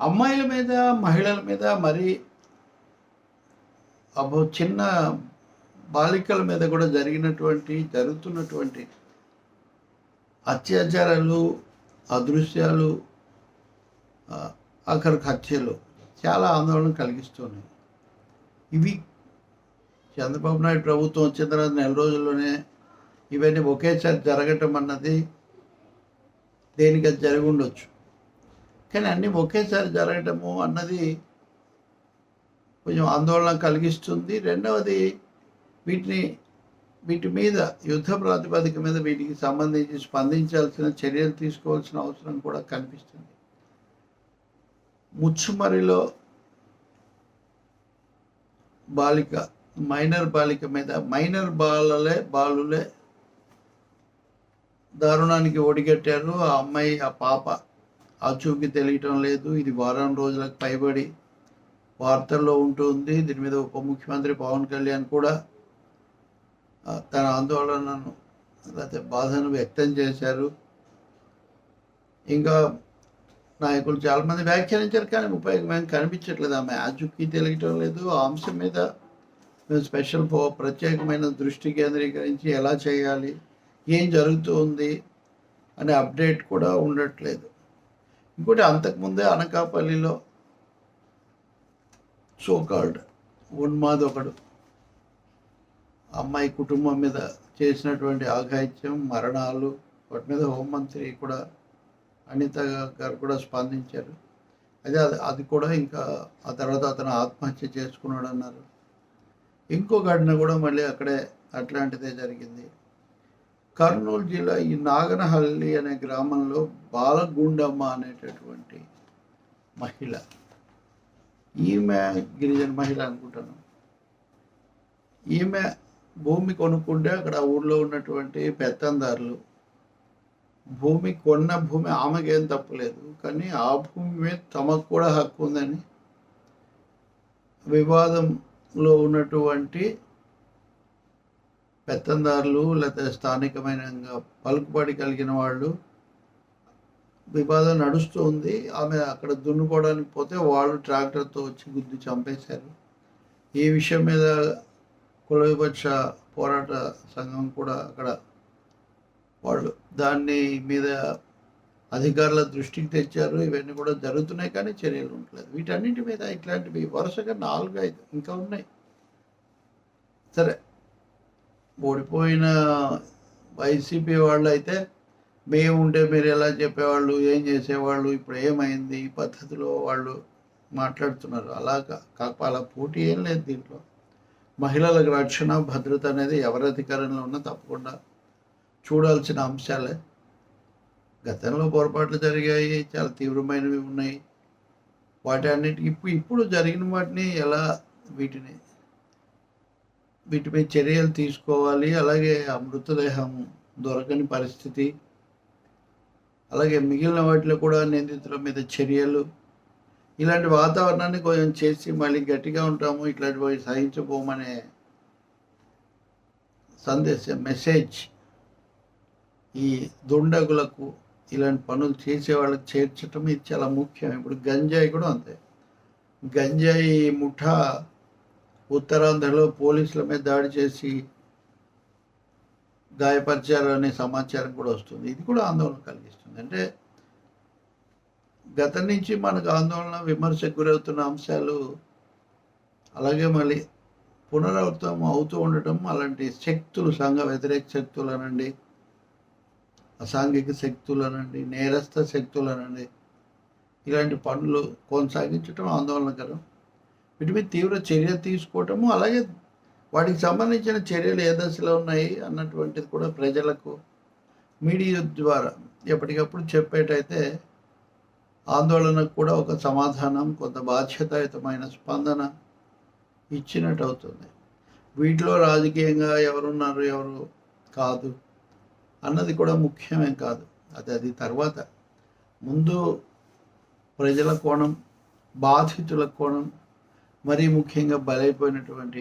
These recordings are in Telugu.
అమ్మాయిల మీద మహిళల మీద మరి అబ్బో చిన్న బాలికల మీద కూడా జరిగినటువంటి జరుగుతున్నటువంటి అత్యాచారాలు అదృశ్యాలు ఆ, ఆఖరికి హత్యలు చాలా ఆందోళన కలిగిస్తున్నాయి ఇవి చంద్రబాబు నాయుడు ప్రభుత్వం వచ్చిన తర్వాత నెల రోజుల్లోనే ఇవన్నీ ఒకేసారి జరగటం అన్నది దేనికి అది జరిగి ఉండొచ్చు? కానీ అన్నీ ఒకేసారి జరగటము అన్నది కొంచెం ఆందోళన కలిగిస్తుంది. రెండవది వీటిని వీటి మీద యుద్ధ ప్రాతిపదిక మీద వీటికి సంబంధించి స్పందించాల్సిన చర్యలు తీసుకోవాల్సిన అవసరం కూడా కనిపిస్తుంది. ముచ్చుమరిలో బాలిక మైనర్ బాలిక మీద మైనర్ బాలలే బాలులే దారుణానికి ఒడిగట్టారు ఆ అమ్మాయి ఆ పాప. ఆచూకీ తెలియటం లేదు. ఇది వారం రోజులకు పైబడి వార్తల్లో ఉంటుంది దీని మీద ఉప ముఖ్యమంత్రి పవన్ కళ్యాణ్ కూడా తన ఆందోళనను లేకపోతే బాధను వ్యక్తం చేశారు. ఇంకా నాయకులు చాలామంది వ్యాఖ్యానించారు కానీ ఉపయోగం ఏం కనిపించట్లేదు. ఆమె ఆచూకీ తెలియటం లేదు. ఆ అంశం మీద మేము స్పెషల్ ప్రత్యేకమైన దృష్టి కేంద్రీకరించి ఎలా చేయాలి ఏం జరుగుతుంది అనే అప్డేట్ కూడా ఉండట్లేదు. ఇంకోటి అంతకుముందే అనకాపల్లిలో సోకాల్డ్ ఉన్మాద్ ఒకడు. అమ్మాయి కుటుంబం మీద చేసినటువంటి ఆఘాయిత్యం మరణాలు వాటి మీద హోంమంత్రి కూడా అనిత గారు కూడా స్పందించారు. అదే అది అది కూడా ఇంకా ఆ తర్వాత అతను ఆత్మహత్య చేసుకున్నాడు అన్నారు ఇంకో ఘటన కూడా మళ్ళీ అక్కడే అట్లాంటిదే జరిగింది. కర్నూలు జిల్లా ఈ నాగనహల్లి అనే గ్రామంలో బాలగుండమ్మ అనేటటువంటి మహిళ. ఈమె గిరిజన మహిళ అనుకుంటాను. ఈమె భూమి కొనుక్కుంటే అక్కడ ఊళ్ళో ఊర్లో ఉన్నటువంటి పెత్తందారులు. భూమి కొన్న భూమి ఆమెకి ఏం తప్పలేదు కానీ ఆ భూమి మీద తమకు కూడా హక్కు ఉందని వివాదంలో ఉన్నటువంటి పెత్తందారులు లేకపోతే స్థానికమైన పలుకుబడి కలిగిన వాళ్ళు వివాదం నడుస్తూ ఉంది. ఆమె అక్కడ దున్నుకోవడానికి పోతే వాళ్ళు ట్రాక్టర్తో వచ్చి గుద్ది చంపేశారు. ఈ విషయం మీద కుల వివక్ష పోరాట సంఘం కూడా అక్కడ వాళ్ళు దాన్ని మీద అధికారుల దృష్టికి తెచ్చారు. ఇవన్నీ కూడా జరుగుతున్నాయి కానీ చర్యలు ఉండలేదు. వీటన్నింటి మీద ఇట్లాంటివి వరుసగా నాలుగు ఐదు ఇంకా ఉన్నాయి. సరే. ఓడిపోయిన వైసీపీ వాళ్ళు అయితే మేము ఉంటే మీరు ఎలా చెప్పేవాళ్ళు ఏం చేసేవాళ్ళు ఇప్పుడు ఏమైంది ఈ పద్ధతిలో వాళ్ళు మాట్లాడుతున్నారు. అలా కా- కాకపోతే అలా పోటీ ఏం లేదు దీంట్లో. మహిళలకు రక్షణ భద్రత అనేది ఎవరి అధికారంలో ఉన్నా తప్పకుండా చూడాల్సిన అంశాలే. గతంలో పొరపాట్లు జరిగాయి చాలా తీవ్రమైనవి ఉన్నాయి. వాటి అన్నిటికీ ఇప్పుడు ఇప్పుడు జరిగిన వాటిని ఎలా వీటిని వీటి చర్యలు తీసుకోవాలి. అలాగే ఆ మృతదేహం దొరకని పరిస్థితి. అలాగే మిగిలిన వాటిలో కూడా నిందితుల మీద చర్యలు. ఇలాంటి వాతావరణాన్ని కొంచెం చేసి మళ్ళీ గట్టిగా ఉంటాము ఇట్లాంటివి సహించబోమనే సందేశం మెసేజ్ ఈ దుండగులకు ఇలాంటి పనులు చేసే వాళ్ళకి చేర్చటం ఇది చాలా ముఖ్యం. ఇప్పుడు గంజాయి కూడా అంతే. గంజాయి ముఠా ఉత్తరాంధ్రలో పోలీసుల మీద దాడి చేసి గాయపరిచారు అనే సమాచారం కూడా వస్తుంది. ఇది కూడా ఆందోళన కలిగిస్తుంది. అంటే గతం నుంచి మనకు ఆందోళన విమర్శకు గురవుతున్న అంశాలు అలాగే మళ్ళీ పునరావృతం అవుతూ ఉండటం అలాంటి శక్తులు సంఘ వ్యతిరేక శక్తులు అనండి అసాంఘిక శక్తులు అనండి నేరస్థ శక్తులు అనండి ఇలాంటి పనులు కొనసాగించడం ఆందోళనకరం. వీటి మీద తీవ్ర చర్య తీసుకోవటము అలాగే వాటికి సంబంధించిన చర్యలు ఏ దశలో ఉన్నాయి అన్నటువంటిది కూడా ప్రజలకు మీడియా ద్వారా ఎప్పటికప్పుడు చెప్పేటైతే ఆందోళనకు కూడా ఒక సమాధానం కొంత బాధ్యతాయుతమైన స్పందన ఇచ్చినట్టు అవుతుంది. వీటిలో రాజకీయంగా ఎవరున్నారు ఎవరు కాదు అన్నది కూడా ముఖ్యమే కాదు. అది అది తర్వాత. ముందు ప్రజల కోణం బాధితుల కోణం మరీ ముఖ్యంగా బలైపోయినటువంటి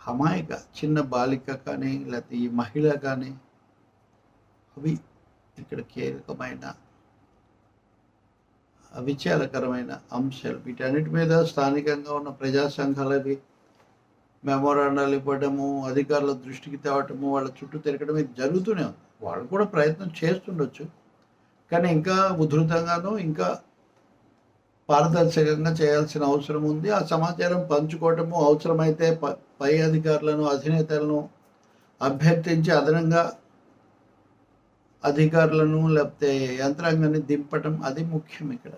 అమాయక చిన్న బాలిక కానీ లేకపోతే ఈ మహిళ కానీ అవి ఇక్కడ కీలకమైన విచారకరమైన అంశాలు. వీటన్నిటి మీద స్థానికంగా ఉన్న ప్రజా సంఘాలవి మెమోరాండాలు ఇవ్వడము అధికారుల దృష్టికి తేవటము వాళ్ళ చుట్టూ తిరగడం ఇది జరుగుతూనే ఉంది వాళ్ళు కూడా ప్రయత్నం చేస్తుండొచ్చు. కానీ ఇంకా ఉధృతంగాను ఇంకా పారదర్శకంగా చేయాల్సిన అవసరం ఉంది. ఆ సమాచారం పంచుకోవటము అవసరమైతే పై అధికారులను అధినేతలను అభ్యర్థించి అదనంగా అధికారులను లేకపోతే యంత్రాంగాన్ని దింపటం అది ముఖ్యం ఇక్కడ.